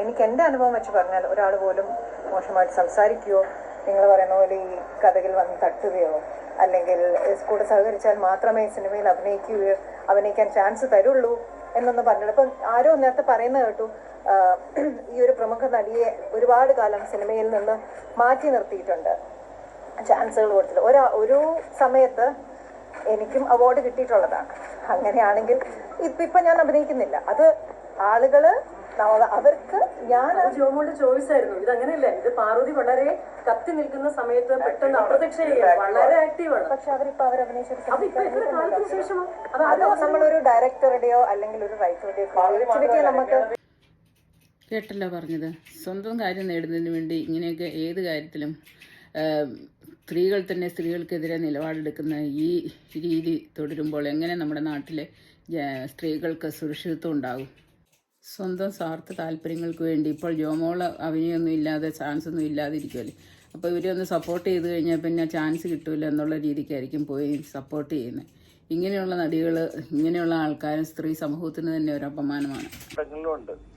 എനിക്ക് എന്റെ അനുഭവം വെച്ച് പറഞ്ഞാൽ ഒരാൾ പോലും മോശമായിട്ട് സംസാരിക്കുകയോ നിങ്ങൾ പറയുന്ന പോലെ ഈ കഥകിൽ വന്ന് തട്ടുകയോ അല്ലെങ്കിൽ കൂടെ സഹകരിച്ചാൽ മാത്രമേ സിനിമയിൽ അഭിനയിക്കുകയോ അഭിനയിക്കാൻ ചാൻസ് തരുള്ളൂ എന്നൊന്നും പറഞ്ഞില്ല ഇപ്പം ആരോ നേരത്തെ പറയുന്നത് കേട്ടു ഈ ഒരു പ്രമുഖ നടിയെ ഒരുപാട് കാലം സിനിമയിൽ നിന്ന് മാറ്റി നിർത്തിയിട്ടുണ്ട്. ചാൻസുകൾ കൊടുത്തത് ഒരാ ഒരു സമയത്ത് എനിക്കും അവാർഡ് കിട്ടിയിട്ടുള്ളതാണ്. അങ്ങനെയാണെങ്കിൽ ഇപ്പൊ ഞാൻ അഭിനയിക്കുന്നില്ല. അത് ആളുകൾ അവർക്ക് ഞാൻ ജോമോളുടെ ചോയ്സ് ആയിരുന്നു. ഇത് അങ്ങനെയല്ല ഇത് പാർവതി വളരെ കത്തി നിൽക്കുന്ന സമയത്ത് പെട്ടെന്ന് അപ്രത്യക്ഷ വളരെ ആക്റ്റീവാണ് പക്ഷെ അവരിപ്പോ അവർ നമ്മളൊരു ഡയറക്ടറുടെയോ അല്ലെങ്കിൽ ഒരു റൈറ്ററുടെയോ നമുക്ക് കേട്ടല്ലോ പറഞ്ഞത്. സ്വന്തം കാര്യം നേടുന്നതിന് വേണ്ടി ഇങ്ങനെയൊക്കെ ഏത് കാര്യത്തിലും സ്ത്രീകൾ തന്നെ സ്ത്രീകൾക്കെതിരെ നിലപാടെടുക്കുന്ന ഈ രീതി തുടരുമ്പോൾ എങ്ങനെ നമ്മുടെ നാട്ടിലെ സ്ത്രീകൾക്ക് സുരക്ഷിതത്വം ഉണ്ടാകും? സ്വന്തം സ്വാർത്ഥ താല്പര്യങ്ങൾക്ക് വേണ്ടി. ഇപ്പോൾ ജോമോൾ അഭിനയൊന്നും ഇല്ലാതെ ചാൻസ് ഒന്നും ഇല്ലാതിരിക്കുമല്ലേ അപ്പോൾ ഇവരൊന്ന് സപ്പോർട്ട് ചെയ്ത് കഴിഞ്ഞാൽ പിന്നെ ചാൻസ് കിട്ടില്ല എന്നുള്ള രീതിക്കായിരിക്കും പോയി സപ്പോർട്ട് ചെയ്യുന്നത്. ഇങ്ങനെയുള്ള നടികൾ ഇങ്ങനെയുള്ള ആൾക്കാരും സ്ത്രീ സമൂഹത്തിന് തന്നെ ഒരു അപമാനമാണ്.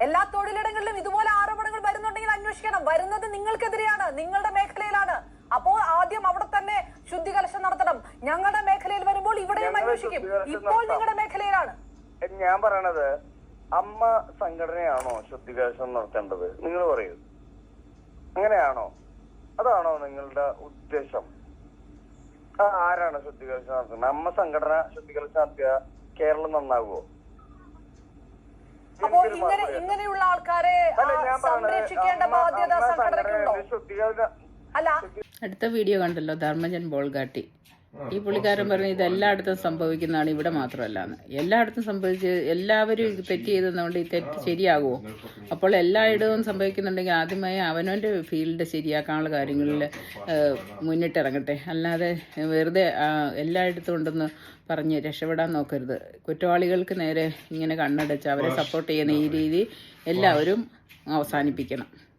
എല്ലാ തൊഴിലിടങ്ങളിലും ഇതുപോലെ ആരോപണങ്ങൾ വരുന്നുണ്ടെങ്കിൽ അന്വേഷിക്കണം. വരുന്നത് നിങ്ങൾക്കെതിരെയാണ് നിങ്ങളുടെ മേഖലയിലാണ്. അപ്പോൾ ആദ്യം അവിടെ തന്നെ ശുദ്ധികലശം നടത്തണം. ഞങ്ങളുടെ മേഖലയിൽ വരുമ്പോൾ ഇവിടെയും അന്വേഷിക്കും. ഇപ്പോൾ നിങ്ങളുടെ മേഖലയിലാണ്. ഞാൻ പറയണത് അമ്മ സംഘടനയാണോ ശുദ്ധിവേഷം നടത്തേണ്ടത്? നിങ്ങൾ പറയൂ. അങ്ങനെയാണോ? അതാണോ നിങ്ങളുടെ ഉദ്ദേശം? ആ, ആരാണ് ശുദ്ധികലശം നടത്തുന്നത്? അമ്മ സംഘടന ശുദ്ധികലശം നടത്തിയ കേരളം നന്നാകുമോ ഇങ്ങനെ ഇങ്ങനെയുള്ള ആൾക്കാരെ സംരക്ഷിക്കേണ്ട ബാധ്യത സംഘടനയ്ക്കുണ്ടോ അല്ല. അടുത്ത വീഡിയോ കണ്ടല്ലോ ധർമ്മജൻ ബോൾഗാട്ടി. ഈ പുള്ളിക്കാരൻ പറഞ്ഞു ഇത് എല്ലായിടത്തും സംഭവിക്കുന്നതാണ് ഇവിടെ മാത്രമല്ല എന്ന് എല്ലായിടത്തും സംഭവിച്ച് എല്ലാവരും ഇത് തെറ്റ് ചെയ്തതുകൊണ്ട് ഈ തെറ്റ് ശരിയാകുമോ? അപ്പോൾ എല്ലായിടവും സംഭവിക്കുന്നുണ്ടെങ്കിൽ ആദ്യമായി അവനവന്റെ ഫീൽഡ് ശരിയാക്കാനുള്ള കാര്യങ്ങളിൽ മുന്നിട്ടിറങ്ങട്ടെ. അല്ലാതെ വെറുതെ എല്ലായിടത്തും ഉണ്ടെന്ന് പറഞ്ഞ് രക്ഷപ്പെടാൻ നോക്കരുത്. കുറ്റവാളികൾക്ക് നേരെ ഇങ്ങനെ കണ്ണടച്ച് അവരെ സപ്പോർട്ട് ചെയ്യുന്ന ഈ രീതി എല്ലാവരും അവസാനിപ്പിക്കണം.